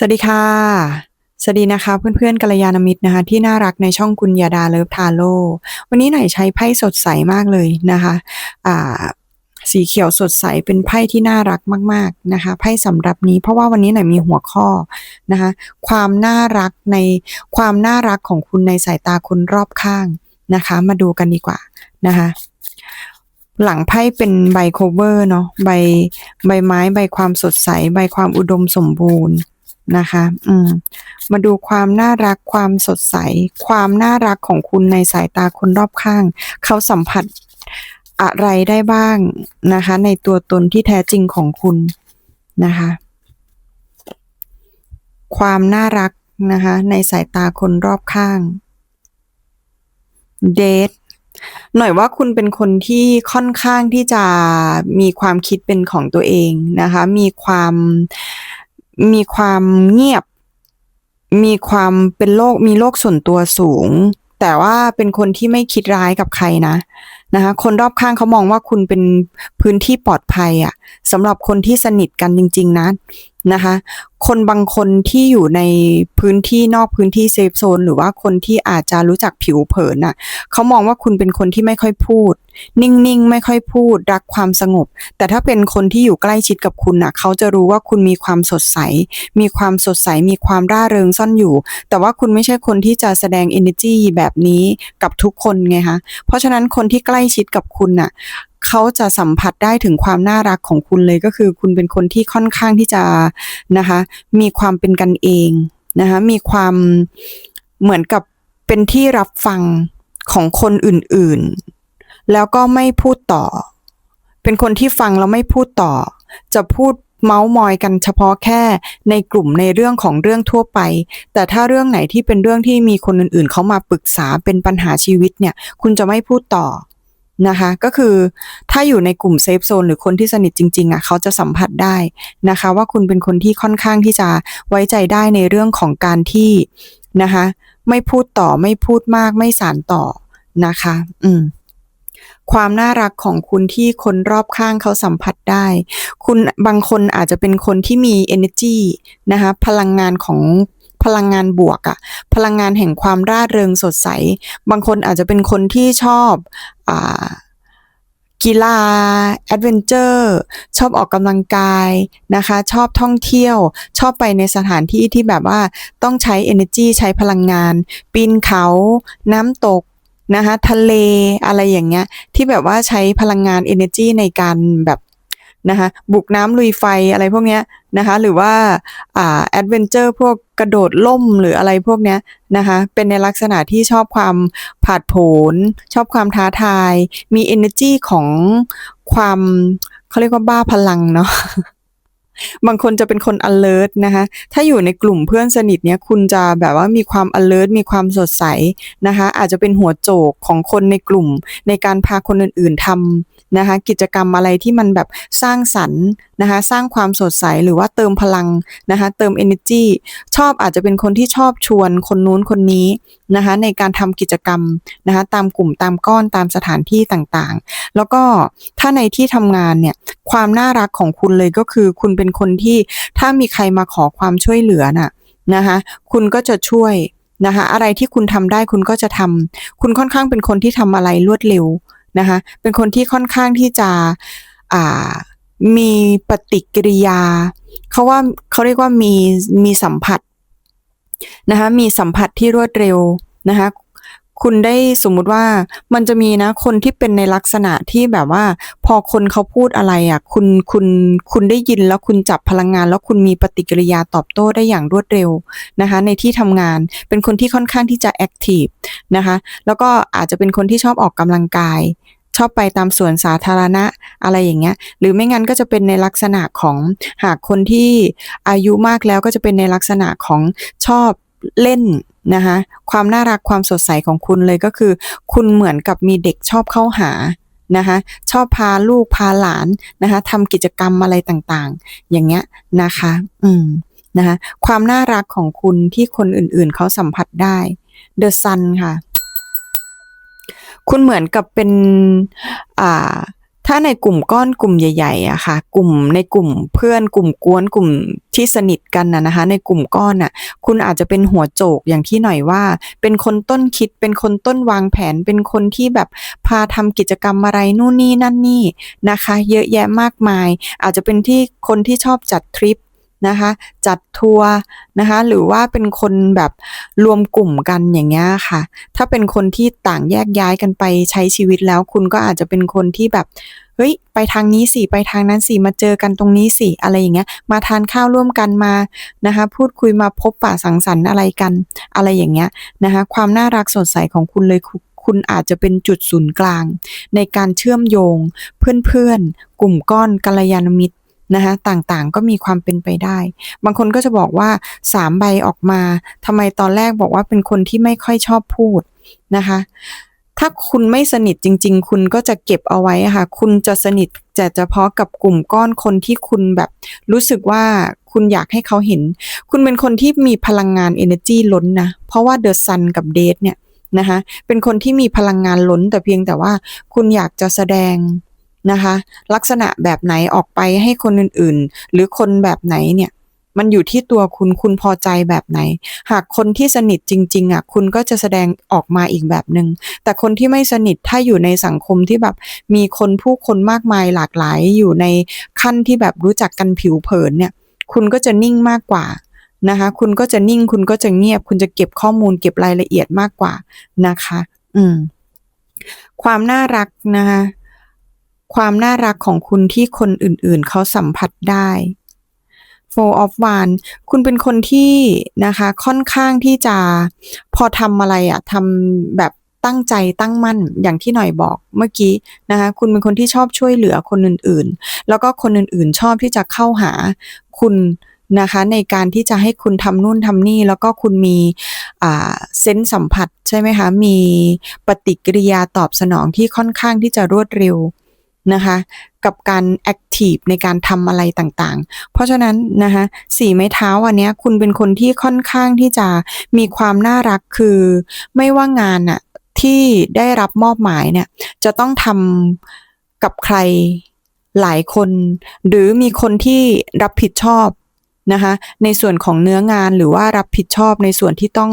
สวัสดีค่ะ สวัสดีนะคะเพื่อนๆกัลยาณมิตรนะคะ ที่น่ารักในช่องคุณยาดาเลิฟทาโร่วันนี้ไหนใช้ไพ่สดใสมากเลยนะคะอ่าสีเขียวสดใสเป็นไพ่ที่น่ารักมาก ๆนะคะ ไพ่สำหรับนี้เพราะว่าวันนี้ไหนมีหัวข้อนะคะความน่ารักในความน่ารักของคุณในสายตาคนรอบข้างนะคะ มาดูกันดีกว่านะคะหลังไพ่เป็นใบโคเวอร์เนาะใบใบไม้ใบความสดใส ใบความอุดมสมบูรณ์ นะคะ อืม มาดูความน่ารักความสดใส ความน่ารักของคุณในสายตาคนรอบข้าง เขาสัมผัสอะไรได้บ้างนะคะ ในตัวตนที่แท้จริงของคุณนะคะ ความน่ารักนะคะ ในสายตาคนรอบข้างเดทหน่อยว่าคุณเป็นคนที่ค่อนข้างที่จะมีความคิดเป็นของตัวเองนะคะ มีความ มีความเงียบ มีความเป็นโลกมีโลกส่วนตัวสูง แต่ว่าเป็นคนที่ไม่คิดร้ายกับใครนะนะคะคนรอบข้างเขามองว่าคุณเป็นพื้นที่ปลอดภัยอะสำหรับคนที่สนิทกันจริง ๆ นะนะคะ คนบางคนที่อยู่ในพื้นที่นอกพื้นที่เซฟโซนหรือว่าคนที่อาจจะรู้จักผิวเผินน่ะเขามองว่าคุณเป็นคนที่ไม่ค่อยพูด นิ่งๆ ไม่ค่อยพูด รักความสงบ แต่ถ้าเป็นคนที่อยู่ใกล้ชิดกับคุณน่ะ เขาจะรู้ว่าคุณมีความสดใส มีความสดใส มีความร่าเริงซ่อนอยู่ แต่ว่าคุณไม่ใช่คนที่จะแสดง energy แบบนี้กับทุกคนไงคะ เพราะฉะนั้นคนที่ใกล้ชิดกับคุณน่ะเขาจะสัมผัสได้ถึงความน่ารักของคุณเลยก็คือ คุณเป็นคนที่ค่อนข้างที่จะนะคะ มีความเป็นกันเองนะคะมีความเหมือนกับเป็นที่รับฟังของคนอื่น ๆ แล้วก็ไม่พูดต่อ เป็นคนที่ฟังแล้วไม่พูดต่อ จะพูดเมาส์มอยกันเฉพาะแค่ในกลุ่มในเรื่องของเรื่องทั่วไป แต่ถ้าเรื่องไหนที่เป็นเรื่องที่มีคนอื่นๆ เขามาปรึกษาเป็นปัญหาชีวิตเนี่ย คุณจะไม่พูดต่อนะคะ ก็คือถ้าอยู่ในกลุ่มเซฟโซนหรือคนที่สนิทจริงๆอะเขาจะสัมผัสได้นะคะ ว่าคุณเป็นคนที่ค่อนข้างที่จะไว้ใจได้ในเรื่องของการที่นะคะ ไม่พูดต่อไม่พูดมากไม่สานต่อนะคะ อืม ความน่ารักของคุณที่คนรอบข้างเขาสัมผัสได้ คุณบางคนอาจจะเป็นคนที่มี energy นะคะพลังงานของพลังงานบวกอะพลังงานแห่งความร่าเริงสดใส บางคนอาจจะเป็นคนที่ชอบอกีฬาแอดเวนเจอร์ชอบออกกำลังกายนะคะ ชอบท่องเที่ยว ชอบไปในสถานที่ที่แบบว่าต้องใช้ energy ใช้พลังงาน ปีนเขา น้ำตก นะคะทะเลอะไรอย่างเงี้ย ที่แบบว่าใช้พลังงาน energy ในการแบบนะคะบุกน้ำลุยไฟอะไรพวกเนี้ยนะคะหรือว่าอ่าแอดเวนเจอร์พวกกระโดดล่มหรืออะไรพวกเนี้ยนะคะเป็นในลักษณะที่ชอบความผาดโผน ชอบความท้าทาย มี energy ของความเขาเรียกว่าบ้าพลังเนาะ บางคนจะเป็นคน alert นะคะถ้าอยู่ในกลุ่มเพื่อนสนิทเนี้ยคุณจะแบบว่ามีความ alert มีความสดใสนะคะอาจจะเป็นหัวโจกของคนในกลุ่ม ในการพาคนอื่นๆทำนะคะกิจกรรมอะไรที่มันแบบสร้างสรรค์นะคะสร้างความสดใสหรือว่าเติมพลังนะคะเติม energy ชอบอาจจะเป็นคนที่ชอบชวนคนนู้นคนนี้นะคะในการทำกิจกรรมนะคะตามกลุ่มตามก้อนตามสถานที่ต่างๆ แล้วก็ถ้าในที่ทำงานเนี่ยความน่ารักของคุณเลยก็คือคุณเป็นคนที่ถ้ามีใครมาขอความช่วยเหลือน่ะนะคะคุณก็จะช่วยนะคะอะไรที่คุณทำได้คุณก็จะทำคุณค่อนข้างเป็นคนที่ทำอะไรรวดเร็วนะคะเป็นคนที่ค่อนข้างที่จะอ่ามีปฏิกิริยาเขาว่าเขาเรียกว่ามีมีสัมผัสนะคะมีสัมผัสที่รวดเร็วนะคะ คุณได้สมมุติว่ามันจะมีนะคนที่เป็นในลักษณะที่แบบว่า พอคนเขาพูดอะไรอะคุณคุณคุณได้ยินแล้วคุณจับพลังงาน แล้วคุณมีปฏิกิริยาตอบโต้ได้อย่างรวดเร็วนะคะ ในที่ทำงานเป็นคนที่ค่อนข้างที่จะแอคทีฟนะคะ แล้วก็อาจจะเป็นคนที่ชอบออกกำลังกาย ชอบไปตามสวนสาธารณะอะไรอย่างเงี้ย หรือไม่งั้นก็จะเป็นในลักษณะของหากคนที่อายุมากแล้วก็จะเป็นในลักษณะของชอบ เล่นนะคะความน่ารักความสดใสของคุณเลยก็คือ คุณเหมือนกับมีเด็กชอบเข้าหานะคะชอบพาลูกพาหลานนะคะทำกิจกรรมอะไรต่างๆ อย่างเงี้ยนะคะอืมนะคะความน่ารักของคุณที่คนอื่นๆเขาสัมผัสได้ The Sun ค่ะ คุณเหมือนกับเป็นอ่า ถ้าในกลุ่มก้อนกลุ่มใหญ่ๆอะค่ะ กลุ่มในกลุ่มเพื่อนกลุ่มกวนกลุ่มที่สนิทกันนะนะคะ ในกลุ่มก้อนน่ะคุณอาจจะเป็นหัวโจกอย่างที่หน่อยว่า เป็นคนต้นคิดเป็นคนต้นวางแผน เป็นคนที่แบบพาทำกิจกรรมอะไรนู่นนี่นั่นนี่นะคะ เยอะแยะมากมาย อาจจะเป็นที่คนที่ชอบจัดทริป นะคะ จัดทัวร์นะคะ หรือว่าเป็นคนแบบรวมกลุ่มกันอย่างเงี้ยค่ะ ถ้าเป็นคนที่ต่างแยกย้ายกันไปใช้ชีวิตแล้ว คุณก็อาจจะเป็นคนที่แบบเฮ้ยไปทางนี้สิไปทางนั้นสิมาเจอกันตรงนี้สิอะไรอย่างเงี้ย มาทานข้าวร่วมกันมานะคะ พูดคุยมาพบปะสังสรรค์อะไรกันอะไรอย่างเงี้ยนะคะ ความน่ารักสดใสของคุณเลยคุณอาจจะเป็นจุดศูนย์กลาง ในการเชื่อมโยง เพื่อนๆ กลุ่มก้อนกัลยาณมิตร นะคะต่างๆก็มีความเป็นไปได้ บางคนก็จะบอกว่าสามใบออกมาทำไมตอนแรกบอกว่าเป็นคนที่ไม่ค่อยชอบพูดนะคะถ้าคุณไม่สนิทจริง ๆ คุณก็จะเก็บเอาไว้ค่ะ คุณจะสนิทแต่เฉพาะกับกลุ่มก้อนคนที่คุณแบบ รู้สึกว่าคุณอยากให้เขาเห็น คุณเป็นคนที่มีพลังงาน energy ล้นนะ เพราะว่า the sun กับ date เนี่ยนะคะ เป็นคนที่มีพลังงานล้นแต่เพียงแต่ว่าคุณอยากจะแสดง นะคะ ลักษณะแบบไหนออกไปให้คนอื่นๆ หรือคนแบบไหนเนี่ยมันอยู่ที่ตัวคุณคุณพอใจแบบไหน หากคนที่สนิทจริง ๆอะคุณก็จะแสดงออกมาอีกแบบหนึง่งแต่คนที่ไม่สนิทถ้าอยู่ในสังคมที่แบบมีคนผู้คนมากมายหลากหลายอยู่ในขั้นที่แบบรู้จักกันผิวเผินเนี่ย คุณก็จะนิ่งมากกว่านะคะ คุณก็จะนิ่งคุณก็จะเงียบ คุณจะเก็บข้อมูลเก็บรายละเอียดมากกว่านะคะ อืม ความน่ารักนะคะ ความน่ารักของคุณที่คนอื่นๆ เขาสัมผัสได้ Four of Wands คุณเป็นคนที่นะคะค่อนข้างที่จะพอทำอะไรอะทำแบบตั้งใจตั้งมั่นอย่างที่หน่อยบอกเมื่อกี้นะคะคุณเป็นคนที่ชอบช่วยเหลือคนอื่นๆ แล้วก็คนอื่นๆ ชอบที่จะเข้าหาคุณนะคะในการที่จะให้คุณทำนู่นทำนี่ แล้วก็คุณมีเซนส์สัมผัสใช่ไหมคะ มีปฏิกิริยาตอบสนองที่ค่อนข้างที่จะรวดเร็ว นะคะกับการแอคทีฟในการทำอะไรต่างๆ เพราะฉะนั้นนะคะสี่ไม้เท้าอันเนี้ยคุณเป็นคนที่ค่อนข้างที่จะมีความน่ารักคือไม่ว่างานอะที่ได้รับมอบหมายเนี่ยจะต้องทำกับใครหลายคน หรือมีคนที่รับผิดชอบ นะคะในส่วนของเนื้องานหรือว่ารับผิดชอบในส่วนที่ต้อง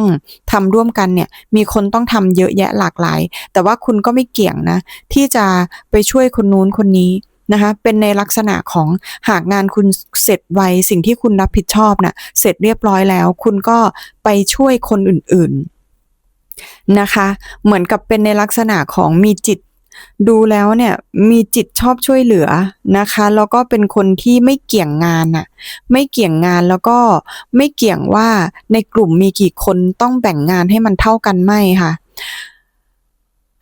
ทำร่วมกันเนี่ยมีคนต้องทำเยอะแยะหลากหลาย แต่ว่าคุณก็ไม่เกี่ยงนะ ที่จะไปช่วยคนนู้นคนนี้นะคะเป็นในลักษณะของหากงานคุณเสร็จไวสิ่งที่คุณรับผิดชอบนะ่ะเสร็จเรียบร้อยแล้ว คุณก็ไปช่วยคนอื่นๆนะคะ เหมือนกับเป็นในลักษณะของมีจิต ดูแล้วเนี่ยมีจิตชอบช่วยเหลือนะคะ แล้วก็เป็นคนที่ไม่เกี่ยงงานอะไม่เกี่ยงงานแล้วก็ไม่เกี่ยงว่าในกลุ่มมีกี่คนต้องแบ่งงานให้มันเท่ากันไม่ค่ะ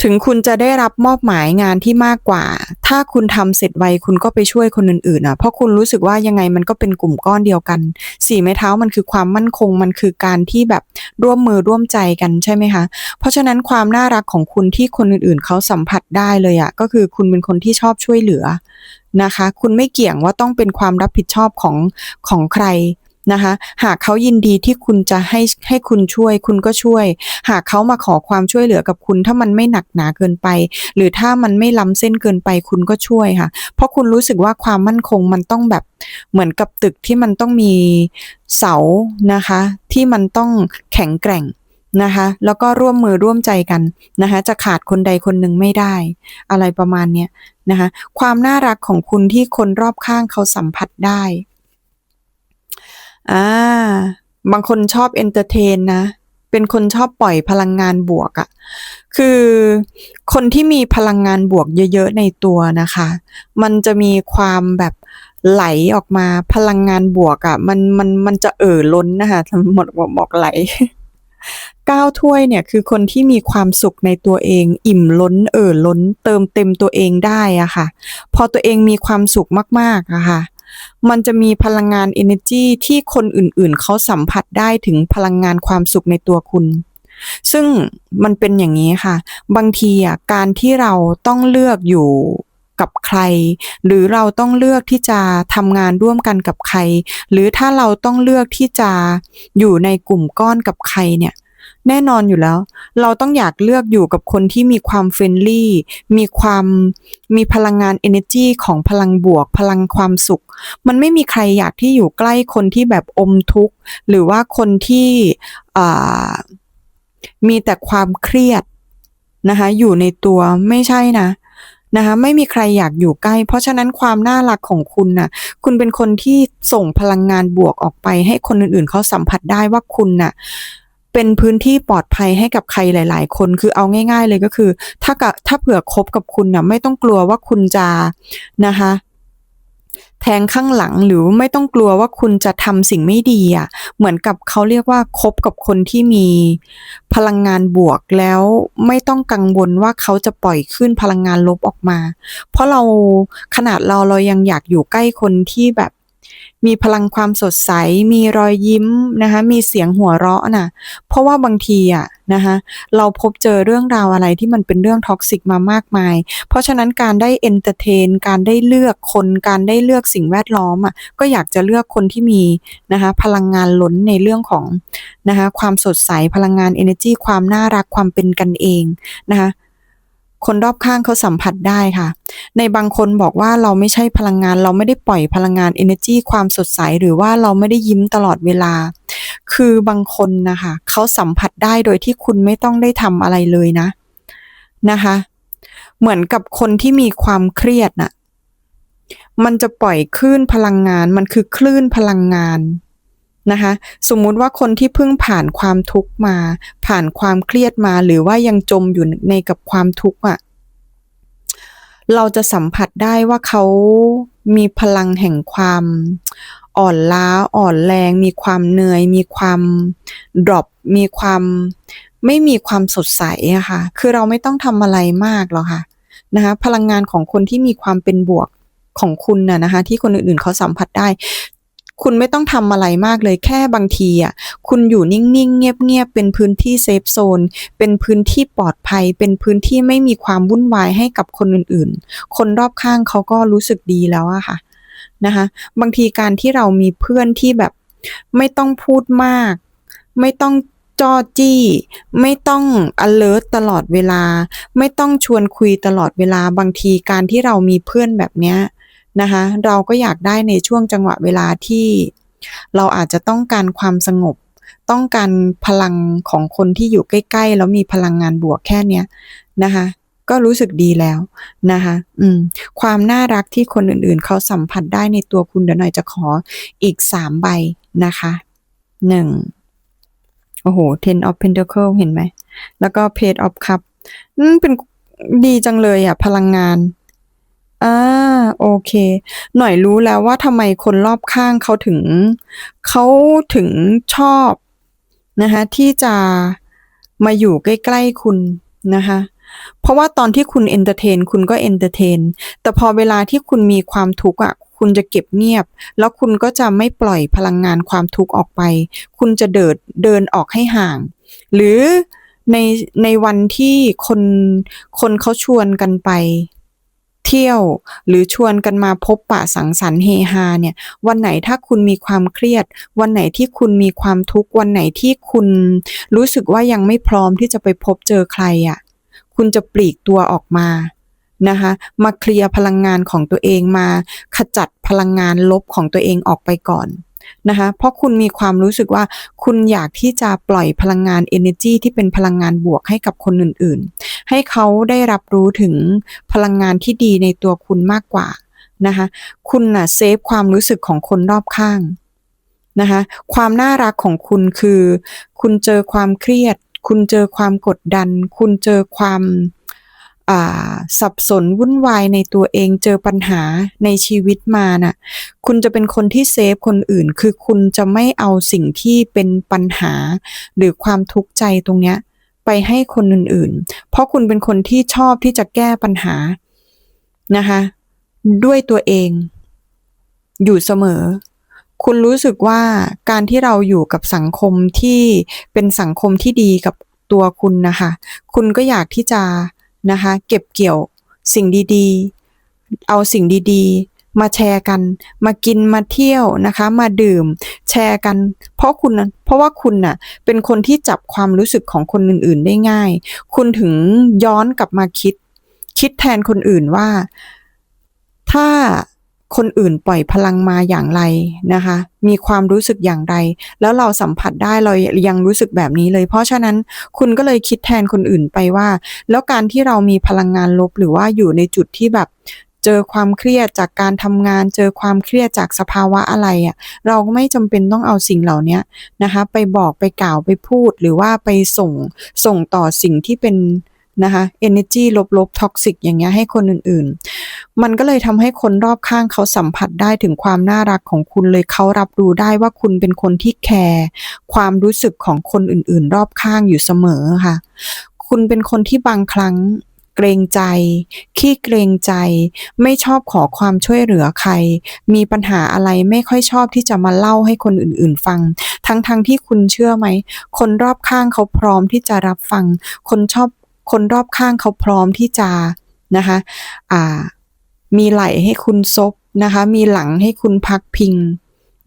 ถึงคุณจะได้รับมอบหมายงานที่มากกว่า ถ้าคุณทำเสร็จไวคุณก็ไปช่วยคนอื่นๆอะเพราะคุณรู้สึกว่ายังไงมันก็เป็นกลุ่มก้อนเดียวกันสี่ไม้เท้ามันคือความมั่นคงมันคือการที่แบบร่วมมือร่วมใจกันใช่ไหมคะ เพราะฉะนั้นความน่ารักของคุณที่คนอื่นๆเขาสัมผัสได้เลยอะก็คือคุณเป็นคนที่ชอบช่วยเหลือนะคะ คุณไม่เกี่ยงว่าต้องเป็นความรับผิดชอบของของใคร นะคะ หากเขายินดีที่คุณจะให้ให้คุณช่วย คุณก็ช่วย หากเขามาขอความช่วยเหลือกับคุณ ถ้ามันไม่หนักหนาเกินไป หรือถ้ามันไม่ล้ำเส้นเกินไปคุณก็ช่วยค่ะ เพราะคุณรู้สึกว่าความมั่นคงมันต้องแบบเหมือนกับตึกที่มันต้องมีเสานะคะ ที่มันต้องแข็งแกร่งนะคะแล้วก็ร่วมมือร่วมใจกันนะคะจะขาดคนใดคนหนึ่งไม่ได้ อะไรประมาณเนี้ยนะคะความน่ารักของคุณที่คนรอบข้างเขาสัมผัสได้ อ่า บางคนชอบเอนเตอร์เทนนะ เป็นคนชอบปล่อยพลังงานบวกอะ่ะคือคนที่มีพลังงานบวกเยอะ ๆ ในตัวนะคะ มันจะมีความแบบไหลออกมาพลังงานบวกอะ่ะมันมันมันจะเอ่อล้นนะคะหมดบอกบอกไหลก้าวถ้วยเนี่ยคือคนที่มีความสุขในตัวเอง อิ่มล้นเอ่อล้น เติมเต็มตัวเองได้อะค่ะ พอตัวเองมีความสุขมากๆอะค่ะ มันจะมีพลังงาน energy ที่คนอื่นๆ เขาสัมผัสได้ถึงพลังงานความสุขในตัวคุณ ซึ่งมันเป็นอย่างนี้ค่ะ บางทีอะการที่เราต้องเลือกอยู่กับใคร หรือเราต้องเลือกที่จะทำงานร่วมกันกับใคร หรือถ้าเราต้องเลือกที่จะอยู่ในกลุ่มก้อนกับใครเนี่ย แน่นอนอยู่แล้ว เราต้องอยากเลือกอยู่กับคนที่มีความเฟรนลี่ มีความมีพลังงาน energy ของพลังบวก พลังความสุข มันไม่มีใครอยากที่อยู่ใกล้คนที่แบบอมทุกข์ หรือว่าคนที่มีแต่ความเครียดนะคะอยู่ในตัวไม่ใช่นะนะคะไม่มีใครอยากอยู่ใกล้ เพราะฉะนั้นความน่ารักของคุณน่ะ คุณเป็นคนที่ส่งพลังงานบวกออกไป ให้คนอื่นๆเขาสัมผัสได้ว่าคุณน่ะ เป็นพื้นที่ปลอดภัยให้กับใครหลาย ๆ คนคือเอาง่าย ๆ เลยก็คือ ถ้ากับถ้าเผื่อคบกับคุณน่ะไม่ต้องกลัวว่าคุณจะนะคะแทงข้างหลังหรือไม่ต้องกลัวว่าคุณจะทำสิ่งไม่ดีอะ เหมือนกับเขาเรียกว่าคบกับคนที่มีพลังงานบวกแล้วไม่ต้องกังวลว่าเขาจะปล่อยขึ้นพลังงานลบออกมา เพราะเราขนาดเราเรายังอยากอยู่ใกล้คนที่แบบ มีพลังความสดใส มีรอยยิ้มนะคะ มีเสียงหัวเราะน่ะ เพราะว่าบางทีอะนะคะเราพบเจอเรื่องราวอะไรที่มันเป็นเรื่องท็อกซิกมามากมาย เพราะฉะนั้นการได้เอนเตอร์เทน การได้เลือกคน การได้เลือกสิ่งแวดล้อมอะก็อยากจะเลือกคนที่มีนะคะพลังงานล้นในเรื่องของนะคะความสดใส พลังงาน energy ความน่ารัก ความเป็นกันเองนะคะ คนรอบข้างเขาสัมผัสได้ค่ะ ในบางคนบอกว่าเราไม่ใช่พลังงาน เราไม่ได้ปล่อยพลังงาน energy ความสดใส หรือว่าเราไม่ได้ยิ้มตลอดเวลา คือบางคนนะคะเขาสัมผัสได้โดยที่คุณไม่ต้องได้ทำอะไรเลยนะนะคะ เหมือนกับคนที่มีความเครียดน่ะมันจะปล่อยคลื่นพลังงาน มันคือคลื่นพลังงาน นะคะสมมุติว่าคนที่เพิ่งผ่านความทุกข์มา ผ่านความเครียดมาหรือว่ายังจมอยู่ในกับความทุกข์อะเราจะสัมผัสได้ว่าเขามีพลังแห่งความอ่อนล้าอ่อนแรง มีความเหนื่อย มีความดรอปมีความไม่มีความสดใสอะค่ะ คือเราไม่ต้องทำอะไรมากหรอกค่ะนะคะพลังงานของคนที่มีความเป็นบวกของคุณน่ะนะคะที่คนอื่นๆเขาสัมผัสได้ คุณไม่ต้องทำอะไรมากเลยแค่บางทีอะคุณอยู่นิ่งๆ เงียบๆ เป็นพื้นที่เซฟโซน เป็นพื้นที่ปลอดภัย เป็นพื้นที่ไม่มีความวุ่นวายให้กับคนอื่นๆ คนรอบข้างเขาก็รู้สึกดีแล้วอะค่ะนะคะบางทีการที่เรามีเพื่อนที่แบบไม่ต้องพูดมาก ไม่ต้องจ้อจี้ ไม่ต้อง alert ตลอดเวลา ไม่ต้องชวนคุยตลอดเวลา บางทีการที่เรามีเพื่อนแบบเนี้ย นะคะเราก็อยากได้ในช่วงจังหวะเวลาที่เราอาจจะต้องการความสงบ ต้องการพลังของคนที่อยู่ใกล้ๆ แล้วมีพลังงานบวกแค่เนี้ยนะคะก็รู้สึกดีแล้วนะคะอืมความน่ารักที่คนอื่นๆ เขาสัมผัสได้ในตัวคุณเดี๋ยวหน่อยจะขออีกสามใบนะคะหนึ่งโอ้โห ten of pentacle เห็นไหม แล้วก็ page of cup เป็นดีจังเลยอะพลังงาน อ่าโอเค หน่อยรู้แล้วว่าทำไมคนรอบข้างเขาถึง เขาถึงชอบนะคะที่จะมาอยู่ใกล้ ๆ คุณนะคะเพราะว่าตอนที่คุณเอนเตอร์เทน คุณก็เอนเตอร์เทน แต่พอเวลาที่คุณมีความทุกข์อะ คุณจะเก็บเงียบ แล้วคุณก็จะไม่ปล่อยพลังงานความทุกข์ออกไป คุณจะเดินเดินออกให้ห่าง หรือในในวันที่คนคนเขาชวนกันไป เที่ยว หรือชวนกันมาพบปะสังสรรค์เฮฮาเนี่ยวันไหนถ้าคุณมีความเครียด วันไหนที่คุณมีความทุกข์วันไหนที่คุณรู้สึกว่ายังไม่พร้อมที่จะไปพบเจอใครอะ่ะคุณจะปลีกตัวออกมานะคะมาเคลียร์พลังงานของตัวเองมาขจัดพลังงานลบของตัวเองออกไปก่อน นะคะเพราะคุณมีความรู้สึกว่าคุณอยากที่จะปล่อยพลังงาน energy ที่เป็นพลังงานบวกให้กับคนอื่นๆ ให้เขาได้รับรู้ถึงพลังงานที่ดีในตัวคุณมากกว่านะคะคุณน่ะเซฟความรู้สึกของคนรอบข้างนะคะความน่ารักของคุณคือ คุณเจอความเครียด คุณเจอความกดดัน คุณเจอความ สับสนวุ่นวายในตัวเองเจอปัญหาในชีวิตมาน่ะ คุณจะเป็นคนที่เซฟคนอื่น คือคุณจะไม่เอาสิ่งที่เป็นปัญหา หรือความทุกข์ใจตรงเนี้ยไปให้คนอื่นๆ เพราะคุณเป็นคนที่ชอบที่จะแก้ปัญหานะคะ ด้วยตัวเอง อยู่เสมอ คุณรู้สึกว่าการที่เราอยู่กับสังคมที่เป็นสังคมที่ดีกับตัวคุณนะคะ คุณก็อยากที่จะ นะคะ เก็บเกี่ยวสิ่งดีๆ เอาสิ่งดีๆ มาแชร์กัน มากินมาเที่ยวนะคะ มาดื่มแชร์กัน เพราะคุณเพราะว่าคุณน่ะเป็นคนที่จับความรู้สึกของคนอื่นๆได้ง่าย คุณถึงย้อนกลับมาคิด คิดแทนคนอื่นว่า ถ้า คนอื่นปล่อยพลังมาอย่างไรนะคะ มีความรู้สึกอย่างไร แล้วเราสัมผัสได้เรายังรู้สึกแบบนี้เลย เพราะฉะนั้นคุณก็เลยคิดแทนคนอื่นไปว่า แล้วการที่เรามีพลังงานลบหรือว่าอยู่ในจุดที่แบบเจอความเครียดจากการทำงาน เจอความเครียดจากสภาวะอะไรอะ่ะ เราก็ไม่จำเป็นต้องเอาสิ่งเหล่านี้นะคะ ไปบอกไปกล่าวไปพูดหรือว่าไปส่งส่งต่อสิ่งที่เป็น นะคะ energy ลบๆ toxic อย่างเงี้ยให้คนอื่นๆ มันก็เลยทำให้คนรอบข้างเขาสัมผัสได้ถึงความน่ารักของคุณเลยเขารับรู้ได้ว่าคุณเป็นคนที่แคร์ความรู้สึกของคนอื่นๆ รอบข้างอยู่เสมอค่ะ คุณเป็นคนที่บางครั้งเกรงใจ ขี้เกรงใจ ไม่ชอบขอความช่วยเหลือใคร มีปัญหาอะไรไม่ค่อยชอบที่จะมาเล่าให้คนอื่นๆฟัง ทั้งๆทที่คุณเชื่อไหม คนรอบข้างเขาพร้อมที่จะรับฟัง คนชอบ คนรอบข้างเขาพร้อมที่จะนะคะอ่ามีไหล่ให้คุณซบนะคะ มีหลังให้คุณพักพิง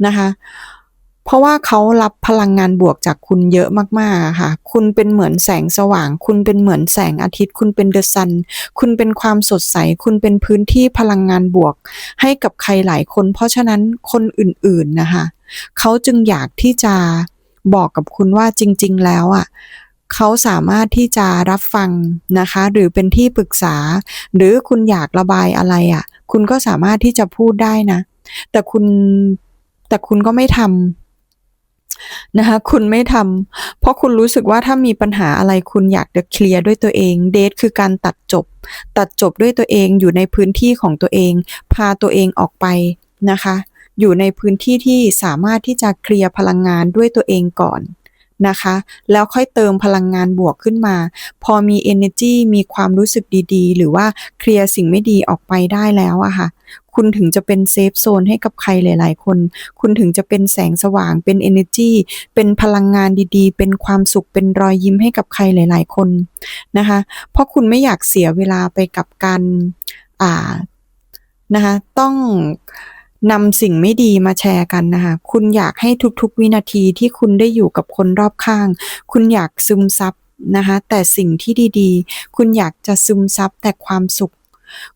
นะคะ เพราะว่าเขารับพลังงานบวกจากคุณเยอะมากๆค่ะ คุณเป็นเหมือนแสงสว่าง คุณเป็นเหมือนแสงอาทิตย์ คุณเป็นเดอะซัน คุณเป็นความสดใส คุณเป็นพื้นที่พลังงานบวก ให้กับใครหลายคน เพราะฉะนั้นคนอื่นๆนะคะ เขาจึงอยากที่จะบอกกับคุณว่าจริง ๆ แล้วอะ เขาสามารถที่จะรับฟังนะคะ หรือเป็นที่ปรึกษา หรือคุณอยากระบายอะไรอะ่ะ คุณก็สามารถที่จะพูดได้นะ แต่คุณแต่คุณก็ไม่ทำนะคะ คุณไม่ทำเพราะคุณรู้สึกว่าถ้ามีปัญหาอะไรคุณอยากจะเคลียร์ด้วยตัวเองเดทคือการตัดจบ ตัดจบด้วยตัวเองอยู่ในพื้นที่ของตัวเอง พาตัวเองออกไปนะคะ อยู่ในพื้นที่ที่สามารถที่จะเคลียร์พลังงานด้วยตัวเองก่อน นะคะ แล้วค่อยเติมพลังงานบวกขึ้นมา พอมี energy มีความรู้สึกดีๆ หรือว่าเคลียร์สิ่งไม่ดีออกไปได้แล้วอะค่ะ คุณถึงจะเป็นเซฟโซนให้กับใครหลาย ๆ คน คุณถึงจะเป็นแสงสว่าง เป็น energy เป็นพลังงานดีๆ เป็นความสุข เป็นรอยยิ้มให้กับใครหลาย ๆ คนนะคะ เพราะคุณไม่อยากเสียเวลาไปกับการ อ่า นะคะ ต้อง นำสิ่งไม่ดีมาแชร์กันนะคะ คุณอยากให้ทุกๆวินาทีที่คุณได้อยู่กับคนรอบข้าง คุณอยากซึมซับนะคะ แต่สิ่งที่ดีๆ คุณอยากจะซึมซับแต่ความสุข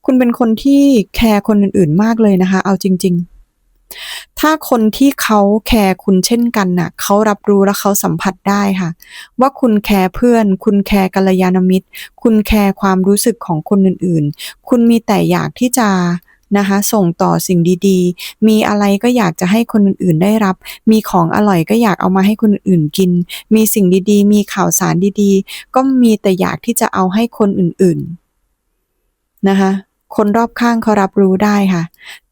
คุณเป็นคนที่แคร์คนอื่นๆมากเลยนะคะ เอาจริง ๆถ้าคนที่เขาแคร์คุณเช่นกันน่ะเขารับรู้และเขาสัมผัสได้ค่ะ ว่าคุณแคร์เพื่อน คุณแคร์กัลยาณมิตร คุณแคร์ความรู้สึกของคนอื่นๆ คุณมีแต่อยากที่จะ นะคะ ส่งต่อสิ่งดีๆ มีอะไรก็อยากจะให้คนอื่นๆได้รับ มีของอร่อยก็อยากเอามาให้คนอื่นๆกิน มีสิ่งดีๆ มีข่าวสารดีๆ ก็มีแต่อยากที่จะเอาให้คนอื่นๆนะคะคนรอบข้างเขารับรู้ได้ค่ะ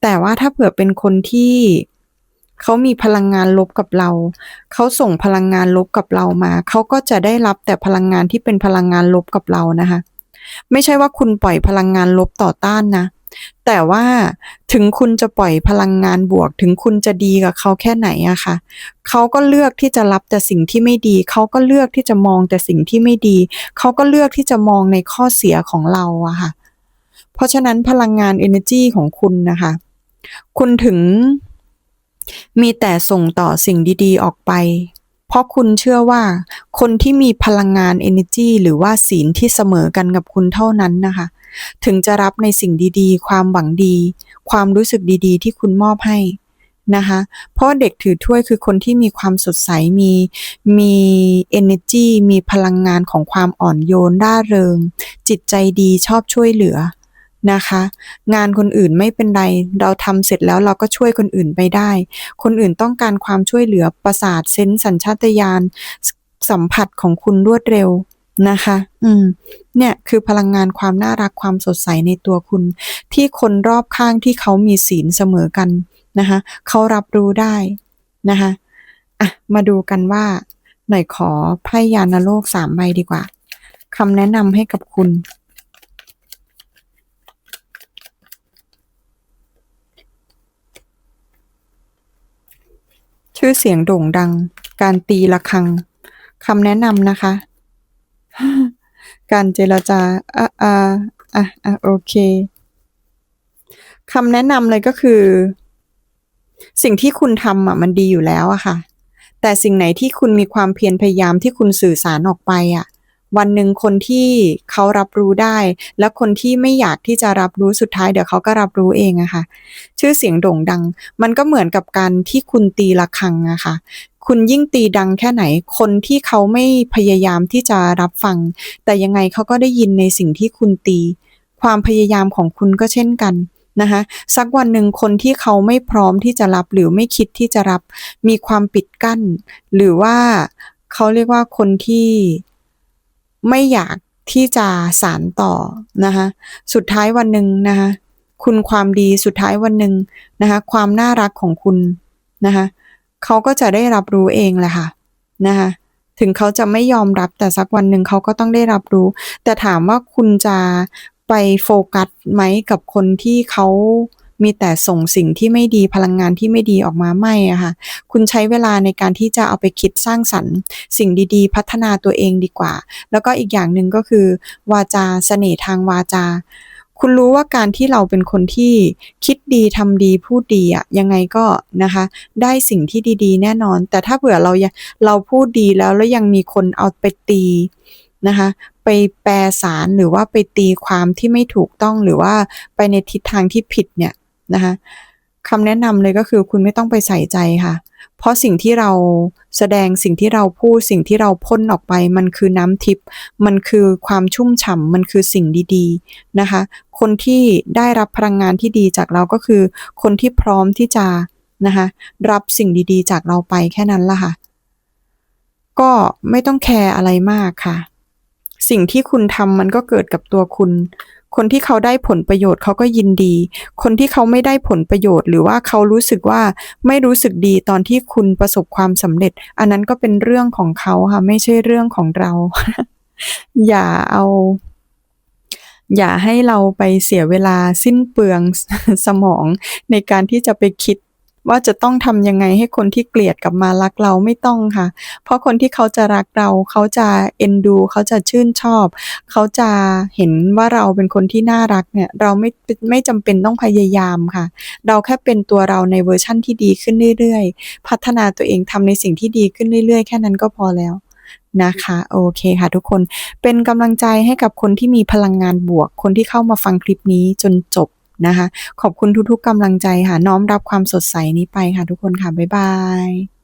แต่ว่าถ้าเผื่อเป็นคนที่เขามีพลังงานลบกับเรา เขาส่งพลังงานลบกับเรามา เขาก็จะได้รับแต่พลังงานที่เป็นพลังงานลบกับเรานะคะ ไม่ใช่ว่าคุณปล่อยพลังงานลบต่อต้านนะ แต่ว่าถึงคุณจะปล่อยพลังงานบวก ถึงคุณจะดีกับเขาแค่ไหนอะค่ะเขาก็เลือกที่จะรับแต่สิ่งที่ไม่ดี เขาก็เลือกที่จะมองแต่สิ่งที่ไม่ดี เขาก็เลือกที่จะมองในข้อเสียของเราอะค่ะ เพราะฉะนั้นพลังงาน energy ของคุณนะคะ คุณถึงมีแต่ส่งต่อสิ่งดีๆ ออกไป เพราะคุณเชื่อว่า คนที่มีพลังงาน energy หรือว่าศีลที่เสมอกันกับคุณเท่านั้นนะคะ ถึงจะรับในสิ่งดีๆ ความหวังดี ความรู้สึกดีๆ ที่คุณมอบให้นะคะ เพราะเด็กถือถ้วยคือคนที่มีความสดใส มีมี energy มีพลังงานของความอ่อนโยนร่าเริง จิตใจดีชอบช่วยเหลือ นะคะ งานคนอื่นไม่เป็นไร เราทำเสร็จแล้วเราก็ช่วยคนอื่นไปได้ คนอื่นต้องการความช่วยเหลือประสาทเซนส์สัญชาตญาณสัมผัสของคุณรวดเร็วนะคะ อืม เนี่ยคือพลังงานความน่ารักความสดใสในตัวคุณ ที่คนรอบข้างที่เขามีศีลเสมอกันนะคะเขารับรู้ได้นะคะอะมาดูกันว่า หน่อยขอไพ่ยานโลกสามใบดีกว่าคำแนะนำให้กับคุณ ชื่อเสียงโด่งดัง การตีระฆังคำแนะนำนะคะ การเจรจาอะอะอะอะโอเคคำแนะนำเลยก็คือ สิ่งที่คุณทำอะมันดีอยู่แล้วอะค่ะ แต่สิ่งไหนที่คุณมีความเพียรพยายามที่คุณสื่อสารออกไปอะ วันหนึ่งคนที่เขารับรู้ได้ และคนที่ไม่อยากที่จะรับรู้สุดท้ายเดี๋ยวเขาก็รับรู้เองอะค่ะ ชื่อเสียงโด่งดัง มันก็เหมือนกับการที่คุณตีระฆังอะค่ะคุณยิ่งตีดังแค่ไหน คนที่เขาไม่พยายามที่จะรับฟัง แต่ยังไงเขาก็ได้ยินในสิ่งที่คุณตี ความพยายามของคุณก็เช่นกันนะคะสักวันหนึ่งคนที่เขาไม่พร้อมที่จะรับหรือไม่คิดที่จะรับ มีความปิดกั้น หรือว่าเขาเรียกว่าคนที่ ไม่อยากที่จะสารต่อนะคะสุดท้ายวันหนึ่งนะคะคุณความดีสุดท้ายวันหนึ่งนะคะความน่ารักของคุณนะคะเขาก็จะได้รับรู้เองแหละค่ะนะคะถึงเขาจะไม่ยอมรับแต่สักวันหนึ่งเขาก็ต้องได้รับรู้ แต่ถามว่าคุณจะไปโฟกัสไหมกับคนที่เขา มีแต่ส่งสิ่งที่ไม่ดีพลังงานที่ไม่ดีออกมาไม่อะค่ะ คุณใช้เวลาในการที่จะเอาไปคิดสร้างสรรค์ สิ่งดีๆ พัฒนาตัวเองดีกว่า แล้วก็อีกอย่างหนึ่งก็คือ วาจาเสน่ห์ทางวาจาคุณรู้ว่าการที่เราเป็นคนที่คิดดีทำดีพูดดีอะยังไงก็นะคะ ได้สิ่งที่ดีๆ แน่นอน แต่ถ้าเผื่อเราเราพูดดีแล้วแล้วยังมีคนเอาไปตีนะคะ ไปแปลสารหรือว่าไปตีความที่ไม่ถูกต้องหรือว่าไปในทิศทางที่ผิดเนี่ย นะคะคำแนะนำเลยก็คือคุณไม่ต้องไปใส่ใจค่ะ เพราะสิ่งที่เราแสดงสิ่งที่เราพูดสิ่งที่เราพ่นออกไป มันคือน้ำทิพย์มันคือความชุ่มฉ่ำมันคือสิ่งดีๆนะคะ คนที่ได้รับพลังงานที่ดีจากเราก็คือ คนที่พร้อมที่จะนะคะรับสิ่งดีๆ จากเราไปแค่นั้นละค่ะ ก็ไม่ต้องแคร์อะไรมากค่ะ สิ่งที่คุณทำมันก็เกิดกับตัวคุณ คนที่เขาได้ผลประโยชน์เขาก็ยินดี คนที่เขาไม่ได้ผลประโยชน์ หรือว่าเขารู้สึกว่าไม่รู้สึกดีตอนที่คุณประสบความสำเร็จ อันนั้นก็เป็นเรื่องของเขาค่ะไม่ใช่เรื่องของเรา อย่าเอา อย่าให้เราไปเสียเวลาสิ้นเปลืองสมองในการที่จะไปคิด ว่าจะต้องทำยังไงให้คนที่เกลียดกลับมารักเราไม่ต้องค่ะ เพราะคนที่เขาจะรักเรา เขาจะเอ็นดู เขาจะชื่นชอบ เขาจะเห็นว่าเราเป็นคนที่น่ารักเนี่ยเราไม่ไม่จำเป็นต้องพยายามค่ะ เราแค่เป็นตัวเราในเวอร์ชั่นที่ดีขึ้นเรื่อยๆ พัฒนาตัวเองทำในสิ่งที่ดีขึ้นเรื่อยๆ แค่นั้นก็พอแล้วนะคะโอเคค่ะทุกคนเป็นกำลังใจให้กับคนที่มีพลังงานบวก คนที่เข้ามาฟังคลิปนี้จนจบ นะคะ ขอบคุณทุกๆกำลังใจค่ะ น้อมรับความสดใสนี้ไปค่ะทุกคนค่ะ บ๊ายบาย